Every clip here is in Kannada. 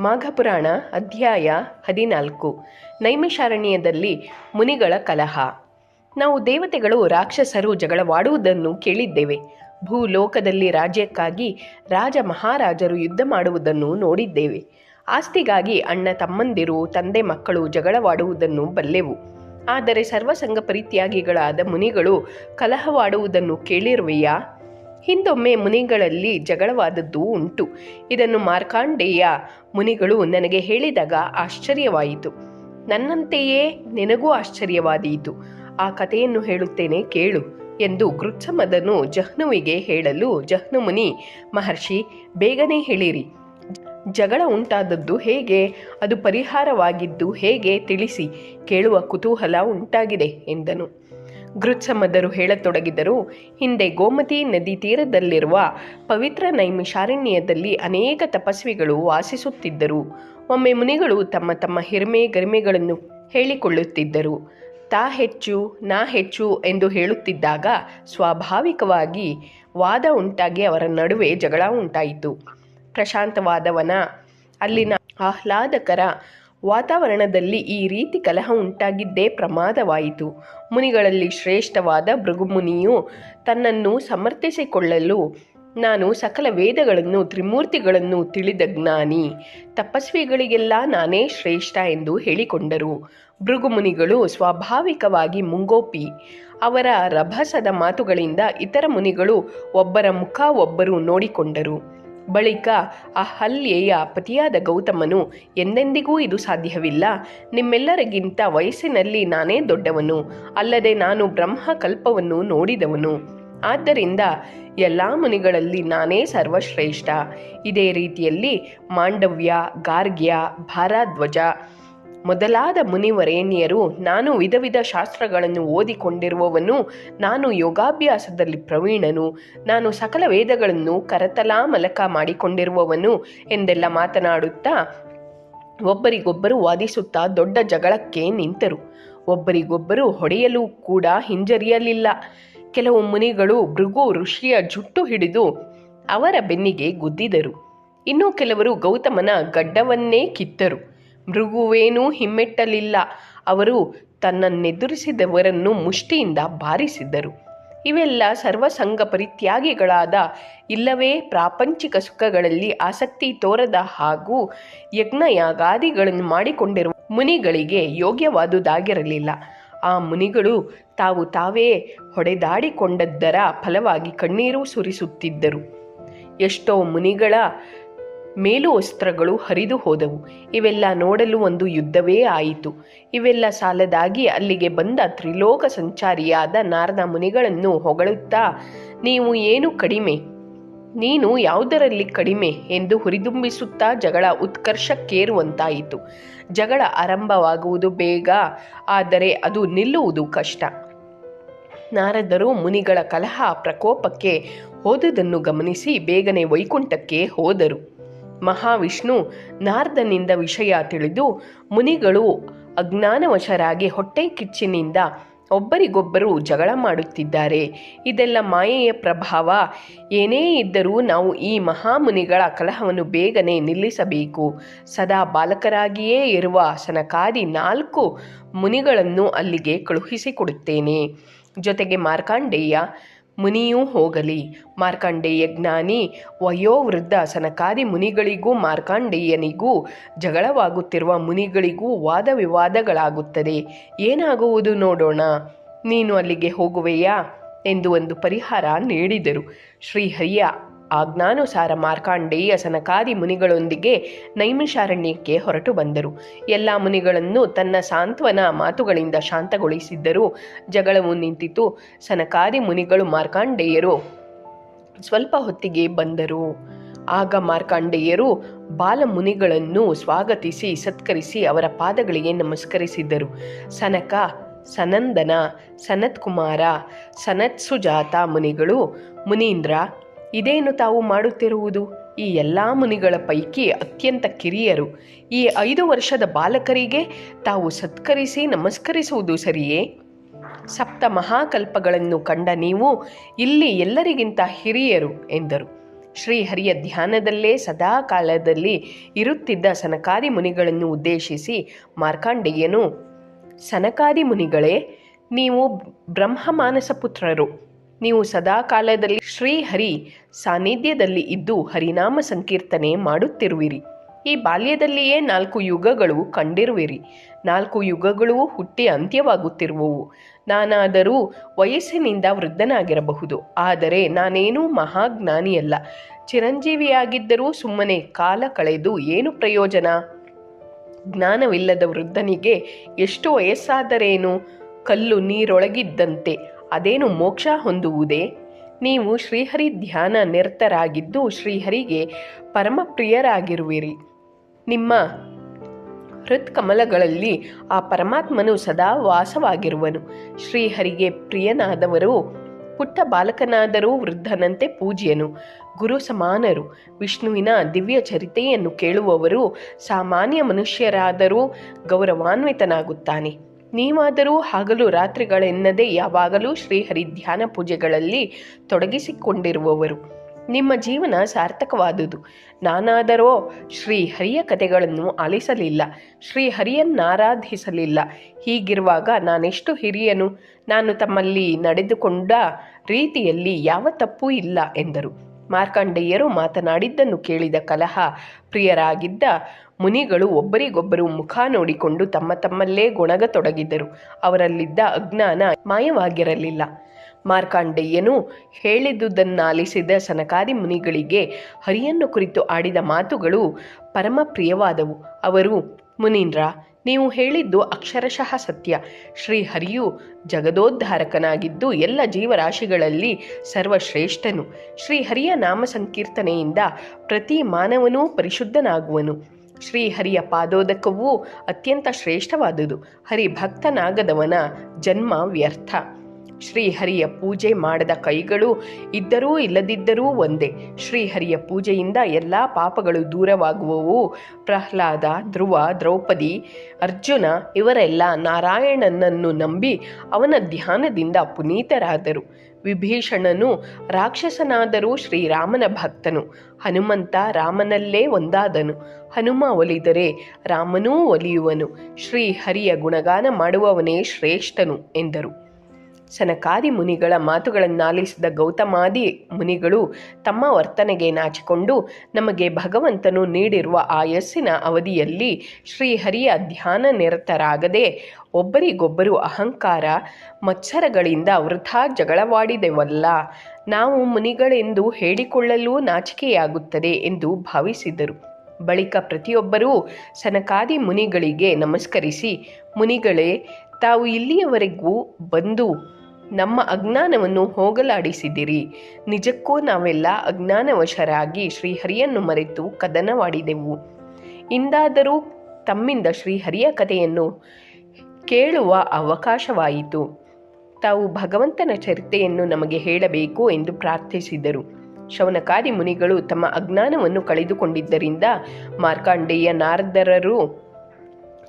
ಮಾಘಪುರಾಣ ಅಧ್ಯಾಯ ಹದಿನಾಲ್ಕು. ನೈಮಿಷಾರಣ್ಯದಲ್ಲಿ ಮುನಿಗಳ ಕಲಹ. ನಾವು ದೇವತೆಗಳು ರಾಕ್ಷಸರು ಜಗಳವಾಡುವುದನ್ನು ಕೇಳಿದ್ದೇವೆ. ಭೂಲೋಕದಲ್ಲಿ ರಾಜ್ಯಕ್ಕಾಗಿ ರಾಜ ಮಹಾರಾಜರು ಯುದ್ಧ ಮಾಡುವುದನ್ನು ನೋಡಿದ್ದೇವೆ. ಆಸ್ತಿಗಾಗಿ ಅಣ್ಣ ತಮ್ಮಂದಿರು, ತಂದೆ ಮಕ್ಕಳು ಜಗಳವಾಡುವುದನ್ನು ಬಲ್ಲೆವು. ಆದರೆ ಸರ್ವಸಂಗ ಪರಿತ್ಯಾಗಿಗಳಾದ ಮುನಿಗಳು ಕಲಹವಾಡುವುದನ್ನು ಕೇಳಿರುವೆಯಾ? ಹಿಂದೊಮ್ಮೆ ಮುನಿಗಳಲ್ಲಿ ಜಗಳವಾದದ್ದು ಉಂಟು. ಇದನ್ನು ಮಾರ್ಕಾಂಡೇಯ ಮುನಿಗಳು ನನಗೆ ಹೇಳಿದಾಗ ಆಶ್ಚರ್ಯವಾಯಿತು. ನನ್ನಂತೆಯೇ ನಿನಗೂ ಆಶ್ಚರ್ಯವಾದೀತು. ಆ ಕಥೆಯನ್ನು ಹೇಳುತ್ತೇನೆ ಕೇಳು ಎಂದು ಗೃತ್ಸಮದನು ಜಹ್ನುವಿಗೆ ಹೇಳಲು ಜಹ್ನು ಮುನಿ ಮಹರ್ಷಿ, ಬೇಗನೆ ಹೇಳಿರಿ. ಜಗಳ ಉಂಟಾದದ್ದು ಹೇಗೆ? ಅದು ಪರಿಹಾರವಾಗಿದ್ದು ಹೇಗೆ ತಿಳಿಸಿ? ಕೇಳುವ ಕುತೂಹಲ ಉಂಟಾಗಿದೆ, ಎಂದನು. ಗೃತ್ಸಮದರು ಹೇಳತೊಡಗಿದರು. ಹಿಂದೆ ಗೋಮತಿ ನದಿ ತೀರದಲ್ಲಿರುವ ಪವಿತ್ರ ನೈಮಿಷಾರಣ್ಯದಲ್ಲಿ ಅನೇಕ ತಪಸ್ವಿಗಳು ವಾಸಿಸುತ್ತಿದ್ದರು. ಒಮ್ಮೆ ಮುನಿಗಳು ತಮ್ಮ ತಮ್ಮ ಹಿರಿಮೆ ಗರಿಮೆಗಳನ್ನು ಹೇಳಿಕೊಳ್ಳುತ್ತಿದ್ದರು. ತಾ ಹೆಚ್ಚು, ನಾ ಹೆಚ್ಚು ಎಂದು ಹೇಳುತ್ತಿದ್ದಾಗ ಸ್ವಾಭಾವಿಕವಾಗಿ ವಾದ ಉಂಟಾಗಿ ಅವರ ನಡುವೆ ಜಗಳ ಉಂಟಾಯಿತು. ಪ್ರಶಾಂತವಾದವನ, ಅಲ್ಲಿನ ಆಹ್ಲಾದಕರ ವಾತಾವರಣದಲ್ಲಿ ಈ ರೀತಿ ಕಲಹ ಉಂಟಾಗಿದ್ದೇ ಪ್ರಮಾದವಾಯಿತು. ಮುನಿಗಳಲ್ಲಿ ಶ್ರೇಷ್ಠವಾದ ಭೃಗುಮುನಿಯು ತನ್ನನ್ನು ಸಮರ್ಥಿಸಿಕೊಳ್ಳಲು ನಾನು ಸಕಲ ವೇದಗಳನ್ನು, ತ್ರಿಮೂರ್ತಿಗಳನ್ನು ತಿಳಿದ ಜ್ಞಾನಿ. ತಪಸ್ವಿಗಳಿಗೆಲ್ಲ ನಾನೇ ಶ್ರೇಷ್ಠ ಎಂದು ಹೇಳಿಕೊಂಡರು. ಭೃಗುಮುನಿಗಳು ಸ್ವಾಭಾವಿಕವಾಗಿ ಮುಂಗೋಪಿ. ಅವರ ರಭಸದ ಮಾತುಗಳಿಂದ ಇತರ ಮುನಿಗಳು ಒಬ್ಬರ ಮುಖ ಒಬ್ಬರು ನೋಡಿಕೊಂಡರು. ಬಳಿಕ ಆ ಹಲ್ಯೆಯ ಪತಿಯಾದ ಗೌತಮನು ಎಂದೆಂದಿಗೂ ಇದು ಸಾಧ್ಯವಿಲ್ಲ. ನಿಮ್ಮೆಲ್ಲರಿಗಿಂತ ವಯಸ್ಸಿನಲ್ಲಿ ನಾನೇ ದೊಡ್ಡವನು, ಅಲ್ಲದೆ ನಾನು ಬ್ರಹ್ಮ ಕಲ್ಪವನ್ನು ನೋಡಿದವನು. ಆದ್ದರಿಂದ ಎಲ್ಲ ಮುನಿಗಳಲ್ಲಿ ನಾನೇ ಸರ್ವಶ್ರೇಷ್ಠ. ಇದೇ ರೀತಿಯಲ್ಲಿ ಮಾಂಡವ್ಯ, ಗಾರ್ಗ್ಯ ಭಾರದ್ವಜ ಮೊದಲಾದ ಮುನಿವರೇಣ್ಯರು ನಾನು ವಿಧ ವಿಧ ಶಾಸ್ತ್ರಗಳನ್ನು ಓದಿಕೊಂಡಿರುವವನು, ನಾನು ಯೋಗಾಭ್ಯಾಸದಲ್ಲಿ ಪ್ರವೀಣನು, ನಾನು ಸಕಲ ವೇದಗಳನ್ನು ಕರತಲಾ ಮಲಕ ಮಾಡಿಕೊಂಡಿರುವವನು ಎಂದೆಲ್ಲ ಮಾತನಾಡುತ್ತಾ ಒಬ್ಬರಿಗೊಬ್ಬರು ವಾದಿಸುತ್ತಾ ದೊಡ್ಡ ಜಗಳಕ್ಕೆ ನಿಂತರು. ಒಬ್ಬರಿಗೊಬ್ಬರು ಹೊಡೆಯಲು ಕೂಡ ಹಿಂಜರಿಯಲಿಲ್ಲ. ಕೆಲವು ಮುನಿಗಳು ಭೃಗು ಋಷಿಯ ಜುಟ್ಟು ಹಿಡಿದು ಅವರ ಬೆನ್ನಿಗೆ ಗುದ್ದಿದರು. ಇನ್ನು ಕೆಲವರು ಗೌತಮನ ಗಡ್ಡವನ್ನೇ ಕಿತ್ತರು. ಮೃಗುವೇನೂ ಹಿಮ್ಮೆಟ್ಟಲಿಲ್ಲ. ಅವರು ತನ್ನನ್ನೆದುರಿಸಿದವರನ್ನು ಮುಷ್ಟಿಯಿಂದ ಬಾರಿಸಿದ್ದರು. ಇವೆಲ್ಲ ಸರ್ವಸಂಗ ಪರಿತ್ಯಾಗಿಗಳಾದ, ಇಲ್ಲವೇ ಪ್ರಾಪಂಚಿಕ ಸುಖಗಳಲ್ಲಿ ಆಸಕ್ತಿ ತೋರದ ಹಾಗೂ ಯಜ್ಞಯಾಗಾದಿಗಳನ್ನು ಮಾಡಿಕೊಂಡಿರುವ ಮುನಿಗಳಿಗೆ ಯೋಗ್ಯವಾದುದಾಗಿರಲಿಲ್ಲ. ಆ ಮುನಿಗಳು ತಾವು ತಾವೇ ಹೊಡೆದಾಡಿಕೊಂಡದ್ದರ ಫಲವಾಗಿ ಕಣ್ಣೀರು ಸುರಿಸುತ್ತಿದ್ದರು. ಎಷ್ಟೋ ಮುನಿಗಳ ಮೇಲು ವಸ್ತ್ರಗಳು ಹರಿದು ಹೋದವು. ಇವೆಲ್ಲ ನೋಡಲು ಒಂದು ಯುದ್ಧವೇ ಆಯಿತು. ಇವೆಲ್ಲ ಸಾಲದಾಗಿ ಅಲ್ಲಿಗೆ ಬಂದ ತ್ರಿಲೋಕ ಸಂಚಾರಿಯಾದ ನಾರದ ಮುನಿಗಳನ್ನು ಹೊಗಳುತ್ತಾ, ನೀವು ಏನು ಕಡಿಮೆ? ನೀನು ಯಾವುದರಲ್ಲಿ ಕಡಿಮೆ? ಎಂದು ಹುರಿದುಂಬಿಸುತ್ತಾ ಜಗಳ ಉತ್ಕರ್ಷಕ್ಕೇರುವಂತಾಯಿತು. ಜಗಳ ಆರಂಭವಾಗುವುದು ಬೇಗ, ಆದರೆ ಅದು ನಿಲ್ಲುವುದು ಕಷ್ಟ. ನಾರದರು ಮುನಿಗಳ ಕಲಹ ಪ್ರಕೋಪಕ್ಕೆ ಹೋದುದನ್ನು ಗಮನಿಸಿ ಬೇಗನೆ ವೈಕುಂಠಕ್ಕೆ ಹೋದರು. ಮಹಾವಿಷ್ಣು ನಾರ್ದನಿಂದ ವಿಷಯ ತಿಳಿದು ಮುನಿಗಳು ಅಜ್ಞಾನವಶರಾಗಿ ಹೊಟ್ಟೆ ಕಿಚ್ಚಿನಿಂದ ಒಬ್ಬರಿಗೊಬ್ಬರು ಜಗಳ ಮಾಡುತ್ತಿದ್ದಾರೆ. ಇದೆಲ್ಲ ಮಾಯೆಯ ಪ್ರಭಾವ. ಏನೇ ಇದ್ದರೂ ನಾವು ಈ ಮಹಾಮುನಿಗಳ ಕಲಹವನ್ನು ಬೇಗನೆ ನಿಲ್ಲಿಸಬೇಕು. ಸದಾ ಬಾಲಕರಾಗಿಯೇ ಇರುವ ಸನಕಾದಿ ನಾಲ್ಕು ಮುನಿಗಳನ್ನು ಅಲ್ಲಿಗೆ ಕಳುಹಿಸಿಕೊಡುತ್ತೇನೆ. ಜೊತೆಗೆ ಮಾರ್ಕಾಂಡೇಯ ಮುನಿಯೂ ಹೋಗಲಿ. ಮಾರ್ಕಂಡೇಯ ಜ್ಞಾನಿ ವಯೋವೃದ್ಧ ಸನಕಾದಿ ಮುನಿಗಳಿಗೂ, ಮಾರ್ಕಂಡೇಯನಿಗೂ ಜಗಳವಾಗುತ್ತಿರುವ ಮುನಿಗಳಿಗೂ ವಾದ ವಿವಾದಗಳಾಗುತ್ತದೆ ಏನಾಗುವುದು ನೋಡೋಣ. ನೀನು ಅಲ್ಲಿಗೆ ಹೋಗುವೆಯಾ? ಎಂದು ಒಂದು ಪರಿಹಾರ ನೀಡಿದರು. ಶ್ರೀಹರಿಯ ಆಜ್ಞಾನುಸಾರ ಮಾರ್ಕಾಂಡೇಯ ಸನಕಾದಿ ಮುನಿಗಳೊಂದಿಗೆ ನೈಮಿಷಾರಣ್ಯಕ್ಕೆ ಹೊರಟು ಬಂದರು. ಎಲ್ಲ ಮುನಿಗಳನ್ನು ತನ್ನ ಸಾಂತ್ವನ ಮಾತುಗಳಿಂದ ಶಾಂತಗೊಳಿಸಿದ್ದರೂ. ಜಗಳವು ನಿಂತಿತು. ಸನಕಾದಿ ಮುನಿಗಳು ಮಾರ್ಕಾಂಡೇಯರು ಸ್ವಲ್ಪ ಹೊತ್ತಿಗೆ ಬಂದರು. ಆಗ ಮಾರ್ಕಾಂಡೇಯರು ಬಾಲಮುನಿಗಳನ್ನು ಸ್ವಾಗತಿಸಿ ಸತ್ಕರಿಸಿ ಅವರ ಪಾದಗಳಿಗೆ ನಮಸ್ಕರಿಸಿದ್ದರು ಸನಕ, ಸನಂದನ, ಸನತ್ಕುಮಾರ, ಸನತ್ಸುಜಾತ ಮುನಿಗಳು, ಮುನೀಂದ್ರ ಇದೇನು ತಾವು ಮಾಡುತ್ತಿರುವುದು? ಈ ಎಲ್ಲ ಮುನಿಗಳ ಪೈಕಿ ಅತ್ಯಂತ ಕಿರಿಯರು. ಈ ಐದು ವರ್ಷದ ಬಾಲಕರಿಗೆ ತಾವು ಸತ್ಕರಿಸಿ ನಮಸ್ಕರಿಸುವುದು ಸರಿಯೇ? ಸಪ್ತ ಮಹಾಕಲ್ಪಗಳನ್ನು ಕಂಡ ನೀವು ಇಲ್ಲಿ ಎಲ್ಲರಿಗಿಂತ ಹಿರಿಯರು ಎಂದರು. ಶ್ರೀಹರಿಯ ಧ್ಯಾನದಲ್ಲೇ ಸದಾ ಕಾಲದಲ್ಲಿ ಇರುತ್ತಿದ್ದ ಸನಕಾದಿ ಮುನಿಗಳನ್ನು ಉದ್ದೇಶಿಸಿ ಮಾರ್ಕಾಂಡೇಯನು, ಸನಕಾದಿ ಮುನಿಗಳೇ, ನೀವು ಬ್ರಹ್ಮ ಮಾನಸ ಪುತ್ರರು ನೀವು ಸದಾ ಕಾಲದಲ್ಲಿ ಶ್ರೀಹರಿ ಸಾನ್ನಿಧ್ಯದಲ್ಲಿ ಇದ್ದು ಹರಿನಾಮ ಸಂಕೀರ್ತನೆ ಮಾಡುತ್ತಿರುವಿರಿ. ಈ ಬಾಲ್ಯದಲ್ಲಿಯೇ ನಾಲ್ಕು ಯುಗಗಳು ಕಂಡಿರುವಿರಿ. ನಾಲ್ಕು ಯುಗಗಳು ಹುಟ್ಟಿ ಅಂತ್ಯವಾಗುತ್ತಿರುವವು. ನಾನಾದರೂ ವಯಸ್ಸಿನಿಂದ ವೃದ್ಧನಾಗಿರಬಹುದು. ಆದರೆ ನಾನೇನೂ ಮಹಾಜ್ಞಾನಿಯಲ್ಲ. ಚಿರಂಜೀವಿಯಾಗಿದ್ದರೂ ಸುಮ್ಮನೆ ಕಾಲ ಕಳೆದು ಏನು ಪ್ರಯೋಜನ? ಜ್ಞಾನವಿಲ್ಲದ ವೃದ್ಧನಿಗೆ ಎಷ್ಟು ವಯಸ್ಸಾದರೇನು? ಕಲ್ಲು ನೀರೊಳಗಿದ್ದಂತೆ ಅದೇನು ಮೋಕ್ಷ ಹೊಂದುವುದೇ? ನೀವು ಶ್ರೀಹರಿ ಧ್ಯಾನ ನಿರತರಾಗಿದ್ದು ಶ್ರೀಹರಿಗೆ ಪರಮಪ್ರಿಯರಾಗಿರುವಿರಿ ನಿಮ್ಮ ಹೃತ್ಕಮಲಗಳಲ್ಲಿ ಆ ಪರಮಾತ್ಮನು ಸದಾ ವಾಸವಾಗಿರುವನು. ಶ್ರೀಹರಿಗೆ ಪ್ರಿಯನಾದವರು, ಪುಟ್ಟ ಬಾಲಕನಾದರೂ ವೃದ್ಧನಂತೆ ಪೂಜ್ಯನು. ಗುರು ಸಮಾನರು, ವಿಷ್ಣುವಿನ ದಿವ್ಯ ಚರಿತೆಯನ್ನು ಕೇಳುವವರು, ಸಾಮಾನ್ಯ ಮನುಷ್ಯರಾದರೂ ಗೌರವಾನ್ವಿತನಾಗುತ್ತಾನೆ. ನೀವಾದರೂ ಹಗಲು ರಾತ್ರಿಗಳೆನ್ನದೆ ಯಾವಾಗಲೂ ಶ್ರೀಹರಿ ಧ್ಯಾನ ಪೂಜೆಗಳಲ್ಲಿ ತೊಡಗಿಸಿಕೊಂಡಿರುವವರು. ನಿಮ್ಮ ಜೀವನ ಸಾರ್ಥಕವಾದುದು. ನಾನಾದರೋ ಶ್ರೀಹರಿಯ ಕಥೆಗಳನ್ನು ಆಲಿಸಲಿಲ್ಲ, ಶ್ರೀಹರಿಯನ್ನಾರಾಧಿಸಲಿಲ್ಲ. ಹೀಗಿರುವಾಗ ನಾನೆಷ್ಟು ಹಿರಿಯನು? ನಾನು ತಮ್ಮಲ್ಲಿ ನಡೆದುಕೊಂಡ ರೀತಿಯಲ್ಲಿ ಯಾವ ತಪ್ಪೂ ಇಲ್ಲ, ಎಂದರು. ಮಾರ್ಕಂಡೇಯರು ಮಾತನಾಡಿದ್ದನ್ನು ಕೇಳಿದ ಕಲಹ ಪ್ರಿಯರಾಗಿದ್ದ ಮುನಿಗಳು ಒಬ್ಬರಿಗೊಬ್ಬರು ಮುಖ ನೋಡಿಕೊಂಡು ತಮ್ಮ ತಮ್ಮಲ್ಲೇ ಗೊಣಗತೊಡಗಿದರು. ಅವರಲ್ಲಿದ್ದ ಅಜ್ಞಾನ ಮಾಯವಾಗಿರಲಿಲ್ಲ. ಮಾರ್ಕಾಂಡೇಯನು ಹೇಳಿದುದನ್ನಾಲಿಸಿದ ಸನಕಾದಿ ಮುನಿಗಳಿಗೆ ಹರಿಯನ್ನು ಕುರಿತು ಆಡಿದ ಮಾತುಗಳು ಪರಮ ಪ್ರಿಯವಾದವು ಅವರು, ಮುನೀಂದ್ರ ನೀವು ಹೇಳಿದ್ದು ಅಕ್ಷರಶಃ ಸತ್ಯ. ಶ್ರೀಹರಿಯು ಜಗದೋದ್ಧಾರಕನಾಗಿದ್ದು ಎಲ್ಲ ಜೀವರಾಶಿಗಳಲ್ಲಿ ಸರ್ವಶ್ರೇಷ್ಠನು. ಶ್ರೀಹರಿಯ ನಾಮ ಸಂಕೀರ್ತನೆಯಿಂದ ಪ್ರತಿ ಮಾನವನೂ ಪರಿಶುದ್ಧನಾಗುವನು. ಶ್ರೀಹರಿಯ ಪಾದೋದಕವೂ ಅತ್ಯಂತ ಶ್ರೇಷ್ಠವಾದುದು. ಹರಿಭಕ್ತನಾಗದವನ ಜನ್ಮ ವ್ಯರ್ಥ. ಶ್ರೀಹರಿಯ ಪೂಜೆ ಮಾಡದ ಕೈಗಳು ಇದ್ದರೂ ಇಲ್ಲದಿದ್ದರೂ ಒಂದೇ. ಶ್ರೀಹರಿಯ ಪೂಜೆಯಿಂದ ಎಲ್ಲ ಪಾಪಗಳು ದೂರವಾಗುವವು. ಪ್ರಹ್ಲಾದ, ಧ್ರುವ, ದ್ರೌಪದಿ, ಅರ್ಜುನ ಇವರೆಲ್ಲ ನಾರಾಯಣನನ್ನು ನಂಬಿ ಅವನ ಧ್ಯಾನದಿಂದ ಪುನೀತರಾದರು. ವಿಭೀಷಣನು ರಾಕ್ಷಸನಾದರೂ ಶ್ರೀರಾಮನ ಭಕ್ತನು. ಹನುಮಂತ ರಾಮನಲ್ಲೇ ಒಂದಾದನು. ಹನುಮ ಒಲಿದರೆ ರಾಮನೂ ಒಲಿಯುವನು. ಶ್ರೀಹರಿಯ ಗುಣಗಾನ ಮಾಡುವವನೇ ಶ್ರೇಷ್ಠನು ಎಂದರು. ಸನಕಾದಿ ಮುನಿಗಳ ಮಾತುಗಳನ್ನಾಲಿಸಿದ ಗೌತಮಾದಿ ಮುನಿಗಳು ತಮ್ಮ ವರ್ತನೆಗೆ ನಾಚಿಕೊಂಡು ನಮಗೆ ಭಗವಂತನು ನೀಡಿರುವ ಆಯಸ್ಸಿನ ಅವಧಿಯಲ್ಲಿ ಶ್ರೀಹರಿಯ ಧ್ಯಾನ ನಿರತರಾಗದೆ ಒಬ್ಬರಿಗೊಬ್ಬರು ಅಹಂಕಾರ, ಮತ್ಸರಗಳಿಂದ ವೃಥಾ ಜಗಳವಾಡಿದೆವಲ್ಲ? ನಾವು ಮುನಿಗಳೆಂದು ಹೇಳಿಕೊಳ್ಳಲು ನಾಚಿಕೆಯಾಗುತ್ತದೆ ಎಂದು ಭಾವಿಸಿದರು. ಬಳಿಕ ಪ್ರತಿಯೊಬ್ಬರೂ ಸನಕಾದಿ ಮುನಿಗಳಿಗೆ ನಮಸ್ಕರಿಸಿ, ಮುನಿಗಳೇ, ತಾವು ಇಲ್ಲಿಯವರೆಗೂ ಬಂದು ನಮ್ಮ ಅಜ್ಞಾನವನ್ನು ಹೋಗಲಾಡಿಸಿದಿರಿ. ನಿಜಕ್ಕೂ ನಾವೆಲ್ಲ ಅಜ್ಞಾನವಶರಾಗಿ ಶ್ರೀಹರಿಯನ್ನು ಮರೆತು ಕದನವಾಡಿದೆವು. ಇಂದಾದರೂ ತಮ್ಮಿಂದ ಶ್ರೀಹರಿಯ ಕಥೆಯನ್ನು ಕೇಳುವ ಅವಕಾಶವಾಯಿತು. ತಾವು ಭಗವಂತನ ಚರಿತೆಯನ್ನು ನಮಗೆ ಹೇಳಬೇಕು ಎಂದು ಪ್ರಾರ್ಥಿಸಿದರು. ಶೌನಕಾದಿ ಮುನಿಗಳು ತಮ್ಮ ಅಜ್ಞಾನವನ್ನು ಕಳೆದುಕೊಂಡಿದ್ದರಿಂದ ಮಾರ್ಕಾಂಡೇಯ ನಾರದರರು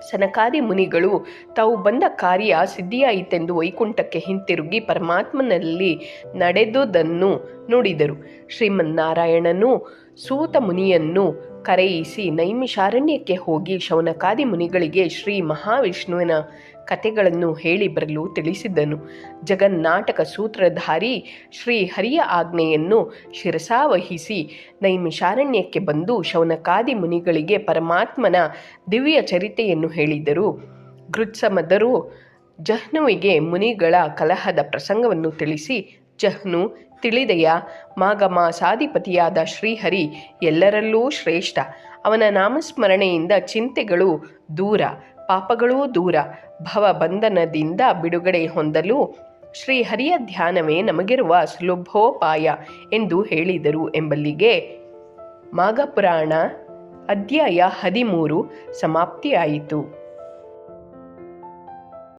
ಸನಕಾದಿ ಮುನಿಗಳು ತಾವು ಬಂದ ಕಾರ್ಯ ಸಿದ್ಧಿಯಾಯಿತೆಂದು ವೈಕುಂಠಕ್ಕೆ ಹಿಂತಿರುಗಿ ಪರಮಾತ್ಮನಲ್ಲಿ ನಡೆದುದನ್ನು ನುಡಿದರು. ಶ್ರೀಮನ್ನಾರಾಯಣನು ಸೂತ ಮುನಿಯನ್ನು ಕರೆಯಿಸಿ ನೈಮಿಷಾರಣ್ಯಕ್ಕೆ ಹೋಗಿ ಶೌನಕಾದಿ ಮುನಿಗಳಿಗೆ ಶ್ರೀ ಮಹಾವಿಷ್ಣುವಿನ ಕಥೆಗಳನ್ನು ಹೇಳಿ ಬರಲು ತಿಳಿಸಿದ್ದನು. ಜಗನ್ನಾಟಕ ಸೂತ್ರಧಾರಿ ಶ್ರೀ ಹರಿಯ ಆಜ್ಞೆಯನ್ನು ಶಿರಸಾವಹಿಸಿ ನೈಮಿಷಾರಣ್ಯಕ್ಕೆ ಬಂದು ಶೌನಕಾದಿ ಮುನಿಗಳಿಗೆ ಪರಮಾತ್ಮನ ದಿವ್ಯ ಚರಿತೆಯನ್ನು ಹೇಳಿದರು. ಗೃತ್ಸಮದರು ಜಹ್ನುವಿಗೆ ಮುನಿಗಳ ಕಲಹದ ಪ್ರಸಂಗವನ್ನು ತಿಳಿಸಿ, ಜಹ್ನು, ತಿಳಿದೆಯ? ಮಾಘಮಾಸಾಧಿಪತಿಯಾದ ಶ್ರೀಹರಿ ಎಲ್ಲರಲ್ಲೂ ಶ್ರೇಷ್ಠ. ಅವನ ನಾಮಸ್ಮರಣೆಯಿಂದ ಚಿಂತೆಗಳು ದೂರ, ಪಾಪಗಳೂ ದೂರ, ಭವಬಂಧನದಿಂದ ಬಿಡುಗಡೆ ಹೊಂದಲು ಶ್ರೀಹರಿಯ ಧ್ಯಾನವೇ ನಮಗಿರುವ ಸುಲಭೋಪಾಯ ಎಂದು ಹೇಳಿದರು ಎಂಬಲ್ಲಿಗೆ ಮಾಘಪುರಾಣ ಅಧ್ಯಾಯ ಹದಿಮೂರು ಸಮಾಪ್ತಿಯಾಯಿತು.